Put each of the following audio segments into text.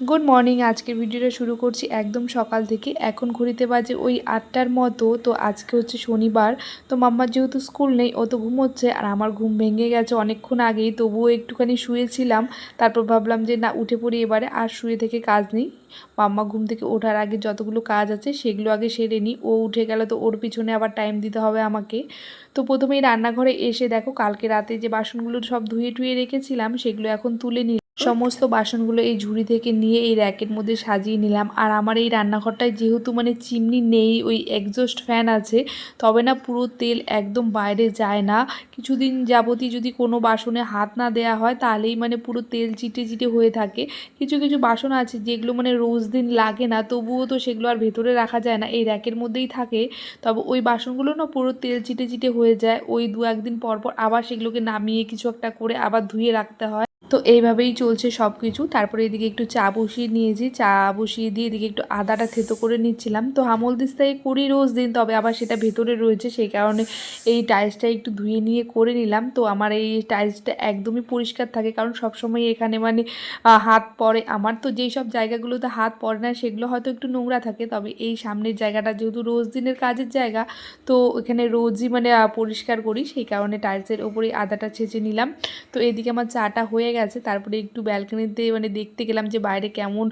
Good morning আজকের ভিডিওটা শুরু করছি একদম সকাল থেকে। এখন ঘড়িতে বাজে ওই আটটার মতো, তো আজকে হচ্ছে শনিবার। তো মাম্মার যেহেতু স্কুল নেই, ও তো ঘুমোচ্ছে, আর আমার ঘুম ভেঙে গেছে অনেকক্ষণ আগেই, তবুও একটুখানি শুয়েছিলাম। তারপর ভাবলাম যে, না, উঠে পড়ি এবারে, আর শুয়ে থেকে কাজ নেই। মাম্মা ঘুম থেকে ওঠার আগে যতগুলো কাজ আছে, সেগুলো আগে সেরে নিই। ও উঠে গেলে, তো ওর পিছনে আবার টাইম দিতে হবে আমাকে। তো প্রথমেই রান্নাঘরে এসে দেখো, কালকে রাতে যে বাসনগুলো সব ধুয়ে টুয়ে রেখেছিলাম, সেগুলো এখন তুলে নিই সমস্ত বাসনগুলো এই ঝুড়ি থেকে নিয়ে এই র্যাকের মধ্যে সাজিয়ে নিলাম। আর আমার এই রান্নাঘরটায় যেহেতু মানে চিমনি নেই, ওই একজস্ট ফ্যান আছে, তবে না পুরো তেল একদম বাইরে যায় না। কিছুদিন যাবতই যদি কোনো বাসনে হাত না দেয়া হয়, তাহলেই মানে পুরো তেল চিটে চিটে হয়ে থাকে। কিছু কিছু বাসন আছে যেগুলো মানে রোজ দিন লাগে না, তবুও তো সেগুলো আর ভেতরে রাখা যায় না, এই র্যাকের মধ্যেই থাকে। তবে ওই বাসনগুলো না পুরো তেল চিটে চিটে হয়ে যায়, ওই দু একদিন পর পর আবার সেগুলোকে নামিয়ে কিছু একটা করে আবার ধুয়ে রাখতে হয়। তো এইভাবেই চলছে সব কিছু তারপরে এদিকে একটু চা বসিয়ে নিয়েছি। চা বসিয়ে দিয়ে এদিকে একটু আদাটা থেতো করে নিচ্ছিলাম। তো হামল দিস্তায় করি রোজ দিন, তবে আবার সেটা ভেতরে রয়েছে, সেই কারণে এই টাইলসটা একটু ধুয়ে নিয়ে করে নিলাম। তো আমার এই টাইলসটা একদমই পরিষ্কার থাকে, কারণ সবসময় এখানে মানে হাত পড়ে আমার। তো যেই সব জায়গাগুলোতে হাত পড়ে না, সেগুলো হয়তো একটু নোংরা থাকে, তবে এই সামনের জায়গাটা যেহেতু রোজ দিনের কাজের জায়গা, তো এখানে রোজই মানে পরিষ্কার করি। সেই কারণে টাইলসের ওপরেই আদাটা ছেঁচে নিলাম। তো এদিকে আমার চাটা হয়ে গেছে তারপরে একটু ব্যালকনিতে মানে দেখতে গেলাম যে বাইরে কেমন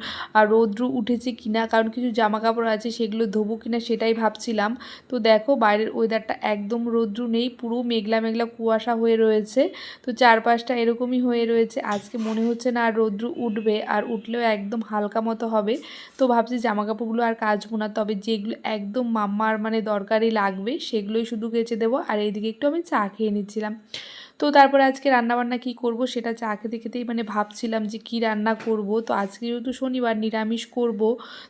রৌদ্র উঠেছে কিনা, কারণ কিছু জামা কাপড় আছে সেগুলো ধোবো কিনা সেটাই ভাবছিলাম। তো দেখো বাইরের ওয়েদারটা একদম রৌদ্র নেই, পুরো মেঘলা মেঘলা কুয়াশা হয়ে রয়েছে। তো চারপাশটা এরকমই হয়ে রয়েছে, আজকে মনে হচ্ছে না আর রৌদ্র উঠবে, আর উঠলেও একদম হালকা মতো হবে। তো ভাবছি জামা কাপড়গুলো আর কাচবো না, তবে যেগুলো একদম মাম্মার মানে দরকারি লাগবে, সেগুলোই শুধু কেচে দেবো, আর এইদিকে একটু আমি চা খেয়ে নিচ্ছিলাম। তো তারপরে আজকে রান্নাবান্না কি করব সেটা চা খেতে খেতেই মানে ভাবছিলাম যে কি রান্না করব। তো আজকে যেহেতু শনিবার, নিরামিষ করব,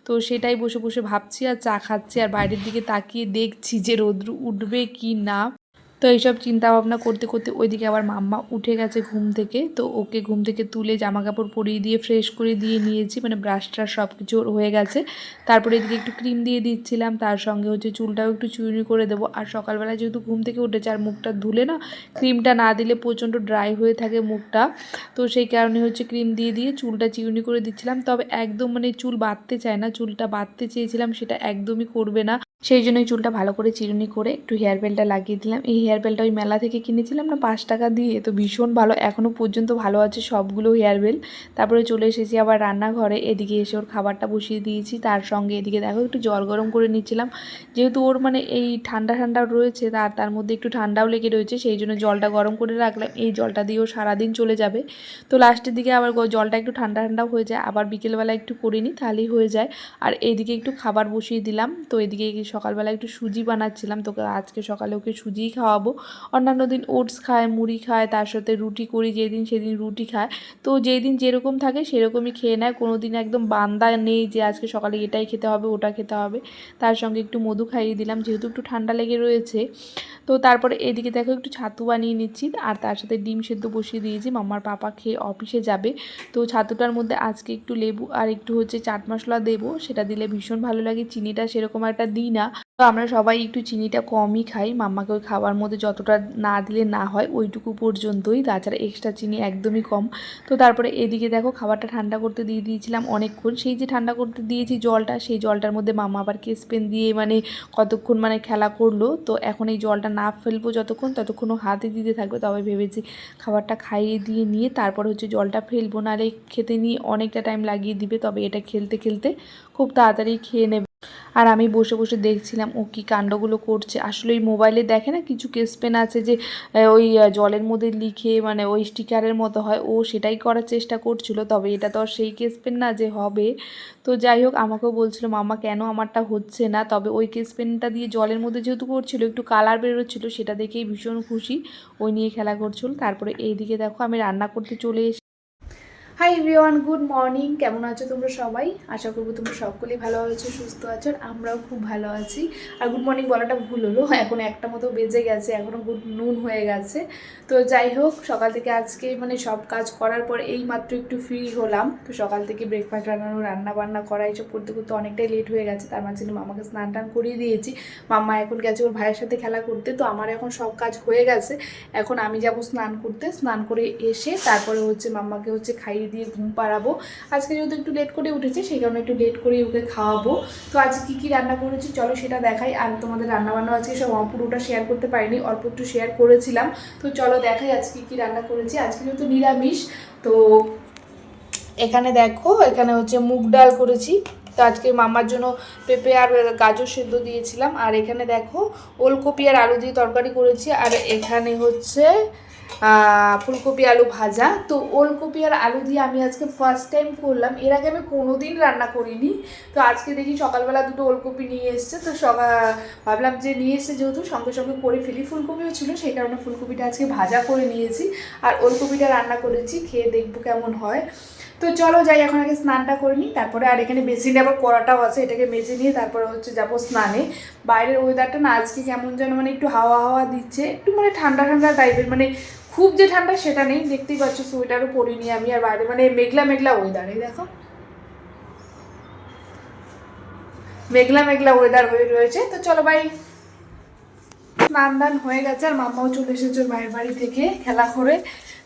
তো সেটাই বসে বসে ভাবছি আর চা খাচ্ছি আর বাইরের দিকে তাকিয়ে দেখছি যে রৌদ্র উঠবে কি না। তো এইসব চিন্তা ভাবনা করতে করতে ওইদিকে আবার মাম্মা উঠে গেছে ঘুম থেকে। তো ওকে ঘুম থেকে তুলে জামা কাপড় পরিয়ে দিয়ে ফ্রেশ করে দিয়ে নিয়েছি মানে ব্রাশ ট্রাশ সব কিছু হয়ে গেছে। তারপরে এদিকে একটু ক্রিম দিয়ে দিচ্ছিলাম, তার সঙ্গে হচ্ছে চুলটাও একটু চুরি করে দেবো। আর সকালবেলা যেহেতু ঘুম থেকে উঠেছে আর মুখটা ধুলে না ক্রিমটা না দিলে প্রচণ্ড ড্রাই হয়ে থাকে মুখটা। তো সেই কারণে হচ্ছে ক্রিম দিয়ে দিয়ে চুলটা চিউনি করে দিচ্ছিলাম। তবে একদম মানে চুল বাঁধতে চায় না, চুলটা বাঁধতে চেয়েছিলাম সেটা একদমই করবে না। সেই জন্যই চুলটা ভালো করে চিরুনি করে একটু হেয়ার বেলটা লাগিয়ে দিলাম। এই হেয়ার বেলটা ওই মেলা থেকে কিনেছিলাম না পাঁচ টাকা দিয়ে, তো ভীষণ ভালো। এখনও পর্যন্ত ভালো আছে সবগুলো হেয়ার বেল তারপরে চলে এসেছি আবার রান্নাঘরে, এদিকে এসে ওর খাবারটা বসিয়ে দিয়েছি। তার সঙ্গে এদিকে দেখো একটু জল গরম করে নিচ্ছিলাম। যেহেতু ওর মানে এই ঠান্ডা ঠান্ডা রয়েছে তার তার মধ্যে একটু ঠান্ডাও লেগে রয়েছে, সেই জন্য জলটা গরম করে রাখলাম। এই জলটা দিয়েও সারাদিন চলে যাবে। তো লাস্টের দিকে আবার জলটা একটু ঠান্ডা ঠান্ডাও হয়ে যায়। আবার বিকেলবেলা একটু করে নিই, তাহলেই হয়ে যায়। আর এইদিকে একটু খাবার বসিয়ে দিলাম। তো এদিকে সকালবেলা একটু সুজি বানাচ্ছিলাম, তোকে আজকে সকালে ওকে সুজিই খাওয়াবো। অন্যান্য দিন ওটস খায়, মুড়ি খায়, তার সাথে রুটি করি, যেদিন সেদিন রুটি খায়। তো যেই দিন যেরকম থাকে সেরকমই খেয়ে নেয় কোনো দিন একদম বান্দা নেই যে আজকে সকালে এটাই খেতে হবে, ওটা খেতে হবে। তার সঙ্গে একটু মধু খাইয়ে দিলাম, যেহেতু একটু ঠান্ডা লেগে রয়েছে। তো তারপরে এদিকে দেখো একটু ছাতু বানিয়ে নিচ্ছি, আর তার সাথে ডিম সেদ্ধ বসিয়ে দিয়েছি, মামার পাপা খেয়ে অফিসে যাবে। তো ছাতুটার মধ্যে আজকে একটু লেবু আর একটু হচ্ছে চাট মশলা দেবো, সেটা দিলে ভীষণ ভালো লাগে, চিনিটা সেরকম একটা দিই না। তো আমরা সবাই একটু চিনিটা কমই খাই। মাম্মাকে ওই খাবার মধ্যে যতটা না দিলে না হয়, ওইটুকু পর্যন্তই। তাছাড়া এক্সট্রা চিনি একদমই কম। তো তারপরে এদিকে দেখো, খাবারটা ঠান্ডা করতে দিয়ে দিয়েছিলাম অনেকক্ষণ। সেই যে ঠান্ডা করতে দিয়েছি জলটা, সেই জলটার মধ্যে মামা আবার কেস পেন দিয়ে মানে কতক্ষণ মানে খেলা করল। তো এখন এই জলটা না ফেলব যতক্ষণ, ততক্ষণ ও হাতে দিতে থাকবে। তবে ভেবেছি খাবারটা খাইয়ে দিয়ে নিয়ে তারপর হচ্ছে জলটা ফেলব। নাহলে খেতে নিয়ে অনেকটা টাইম লাগিয়ে দিবে। তবে এটা খেলতে খেলতে খুব তাড়াতাড়ি খেয়ে নেবে। আর আমি বসে বসে দেখছিলাম ও কি কাণ্ডগুলো করছে। আসলে ওই মোবাইলে দেখে না কিছু কেস পেন আছে যে ওই জলের মধ্যে লিখে মানে ওই স্টিকারের মতো হয়। ও সেটাই করার চেষ্টা করছিল, তবে এটা তো আর সেই কেস পেন না যে হবে। তো যাই হোক, আমাকেও বলছিল, মামা, কেন আমারটা হচ্ছে না? তবে ওই কেস পেনটা দিয়ে জলের মধ্যে যেহেতু করছিল, একটু কালার বেরোচ্ছিল, সেটা দেখেই ভীষণ খুশি। ওই নিয়ে খেলা করছিল। তারপরে এইদিকে দেখো, আমি রান্না করতে চলে এসে হাই এভরিওয়ান গুড মর্নিং কেমন আছো তোমরা সবাই? আশা করব তোমরা সকলেই ভালো আছো, সুস্থ আছো, আর আমরাও খুব ভালো আছি। আর গুড মর্নিং বলাটা ভুল হলো, এখন একটা মতো বেজে গেছে এখনও গুড নুন হয়ে গেছে। তো যাই হোক, সকাল থেকে আজকে মানে সব কাজ করার পর এই মাত্র একটু ফ্রি হলাম। তো সকাল থেকে ব্রেকফাস্ট রান্নানো রান্না বান্না করা, এইসব করতে করতে অনেকটাই লেট হয়ে গেছে। তার মাঝখানে মামাকে স্নান টান করিয়ে দিয়েছি। মাম্মা এখন গেছে ওর ভাইয়ের সাথে খেলা করতে, তো আমার এখন সব কাজ হয়ে গেছে। এখন আমি যাব স্নান করতে। স্নান করে এসে তারপরে হচ্ছে মাম্মাকে হচ্ছে খাইয়ে খাইয়ে দিয়ে ঘুম পাড়াবো। আজকে যেহেতু একটু লেট করে উঠেছে, সেই কারণে একটু লেট করে ওকে খাওয়াবো। তো আজকে কী কী রান্না করেছি চলো সেটা দেখাই। আর তোমাদের রান্নাবান্না আজকে সব পুরোটা শেয়ার করতে পারিনি, অল্প একটু শেয়ার করেছিলাম। তো চলো দেখাই আজকে কী রান্না করেছি। আজকে যেহেতু নিরামিষ, তো এখানে দেখো, এখানে হচ্ছে মুগ ডাল করেছি। তো আজকে মামার জন্য পেঁপে আর গাজর সেদ্ধ দিয়েছিলাম। আর এখানে দেখো ওলকপি আর আলু দিয়ে তরকারি করেছি। আর এখানে হচ্ছে ফুলকপি আলু ভাজা। তো ওলকপি আর আলু দিয়ে আমি আজকে ফার্স্ট টাইম করলাম। এর আগে আমি কোনো দিন রান্না করিনি। তো আজকে দেখি সকালবেলা দুটো ওলকপি নিয়ে এসছে। তো ভাবলাম যে নিয়ে এসছে যেহেতু সঙ্গে সঙ্গে করে ফেলি, ফুলকপিও ছিল, সেই কারণে ফুলকপিটা আজকে ভাজা করে নিয়েছি। আর ওলকপিটা রান্না করেছি, খেয়ে দেখব কেমন হয়। তো চলো যাই, এখন আগে স্নানটা করে নিই, তারপরে আর এখানে বেসিনে আবার কড়াটাও আছে, এটাকে মেজে নিয়ে তারপরে হচ্ছে যাব স্নানে। বাইরের ওয়েদারটা না আজকে কেমন যেন মানে একটু হাওয়া হাওয়া দিচ্ছে, একটু মানে ঠান্ডা ঠান্ডা টাইপের মানে খুব যে ঠান্ডা সেটা নেই, দেখতেই পাচ্ছ সোয়েটারও পরিনি আমি আর বাইরে মানে মেঘলা মেঘলা ওয়েদার এই দেখো। মেঘলা মেঘলা ওয়েদার হয়ে রয়েছে, তো চলো ভাই স্নান দান হয়ে গেছে, আর মাম্মাও চলে এসেছে মায়ের বাড়ি থেকে খেলা করে।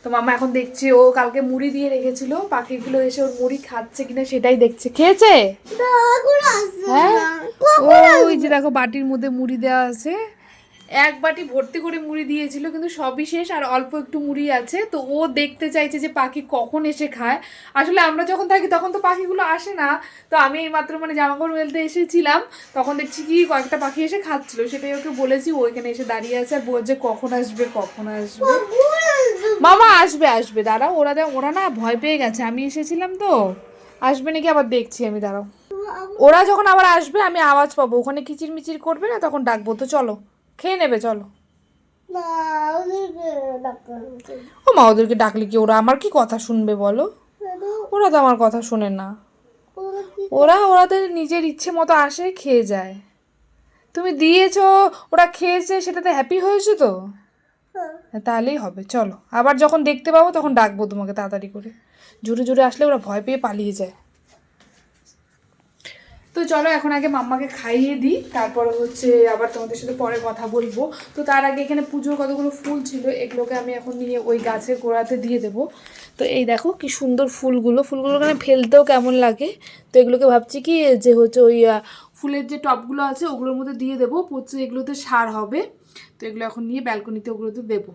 তো মামা এখন দেখছে ও কালকে মুড়ি দিয়ে রেখেছিল পাখিগুলো এসে ওর মুড়ি খাচ্ছে কিনা সেটাই দেখছে। খেয়েছে? হ্যাঁ? ওই যে দেখো বাটির মধ্যে মুড়ি দেওয়া আছে। এক বাটি ভর্তি করে মুড়ি দিয়েছিল কিন্তু সবই শেষ আর অল্প একটু মুড়ি আছে। তো ও দেখতে চাইছে যে পাখি কখন এসে খায়। আসলে আমরা যখন থাকি তখন তো পাখিগুলো আসে না। তো আমি এই মাত্র মানে জামা কাপড় মেলতে এসেছিলাম তখন দেখছি কি কয়েকটা পাখি এসে খাচ্ছিল। সেটাই ওকে বলেছি ও এখানে এসে দাঁড়িয়ে আছে আর বলছে কখন আসবে কখন আসবে। মামা আসবে আসবে, দাঁড়াও, ওরা ওরা না ভয় পেয়ে গেছে, আমি এসেছিলাম তো। আসবে নাকি আবার দেখছি আমি, দাঁড়াও। ওরা যখন আবার আসবে, আমি আওয়াজ পাবো, ওখানে কিচির মিচির করবে না, তখন ডাকবো, তো চলো, খেয়ে নেবে, চলো। ও মা, ওদেরকে ডাকলে কি, ওরা আমার কি কথা শুনবে বলো? ওরা তো আমার কথা শোনে না। ওরা, ওরাদের নিজের ইচ্ছে মতো আসে, খেয়ে যায়। তুমি দিয়েছ, ওরা খেয়েছে, সেটাতে হ্যাপি হয়েছো তো? তাহলেই হবে। চলো, আবার যখন দেখতে পাবো তখন ডাকবো তোমাকে তাড়াতাড়ি করে। জোরে জোরে আসলে ওরা ভয় পেয়ে পালিয়ে যায়। তো চলো, এখন আগে মাম্মাকে খাইয়ে দিই, তারপরে হচ্ছে আবার তোমাদের সাথে পরে কথা বলব। তো তার আগে এখানে পুজোর কতগুলো ফুল ছিল, এগুলোকে আমি এখন নিয়ে ওই গাছের গোড়াতে দিয়ে দেবো। তো এই দেখো কি সুন্দর ফুলগুলো ফুলগুলো ওখানে ফেলতেও কেমন লাগে। তো এগুলোকে ভাবছি কি, যে হচ্ছে ওই ফুলের যে টপগুলো আছে ওগুলোর মধ্যে দিয়ে দেবো, পচে এগুলোতে সার হবে। তো এগুলো এখন নিয়ে ব্যালকনিতে ওগুলোতে দেবো।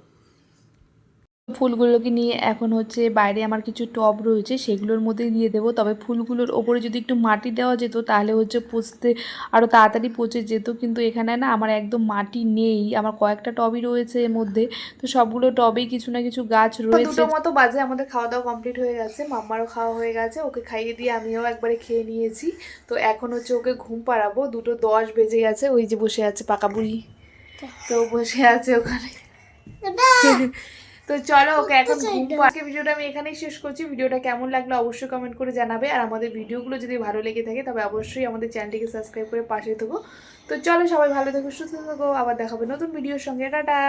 ফুলগুলোকে নিয়ে এখন হচ্ছে বাইরে আমার কিছু টব রয়েছে সেগুলোর মধ্যে দিয়ে দেবো। তবে ফুলগুলোর ওপরে যদি একটু মাটি দেওয়া যেত তাহলে হচ্ছে পচতে আরও তাড়াতাড়ি পচে যেত। কিন্তু এখানে না আমার একদম মাটি নেই আমার কয়েকটা টবই রয়েছে এর মধ্যে। তো সবগুলো টবেই কিছু না কিছু গাছ রয়েছে। দুটো মতো বাজে আমাদের খাওয়া দাওয়া কমপ্লিট হয়ে গেছে। মাম্মারও খাওয়া হয়ে গেছে ওকে খাইয়ে দিয়ে আমিও একবারে খেয়ে নিয়েছি। তো এখন হচ্ছে ওকে ঘুম পাড়াবো দুটো দশ বেজে গেছে ওই যে বসে আছে পাকা বুড়ি। তো বসে আছে ওখানে। তো চলো ওকে এখন ঘুমবো আজকে ভিডিওটা আমি এখানেই শেষ করছি। ভিডিওটা কেমন লাগল অবশ্যই কমেন্ট করে জানাবে। আর আমাদের ভিডিওগুলো যদি ভালো লেগে থাকে তবে অবশ্যই আমাদের চ্যানেলটিকে সাবস্ক্রাইব করে পাশে থাকো। তো চলো সবাই ভালো থাকো সুস্থ থাকো। আবার দেখাবে নতুন ভিডিওর সঙ্গে। টাটা!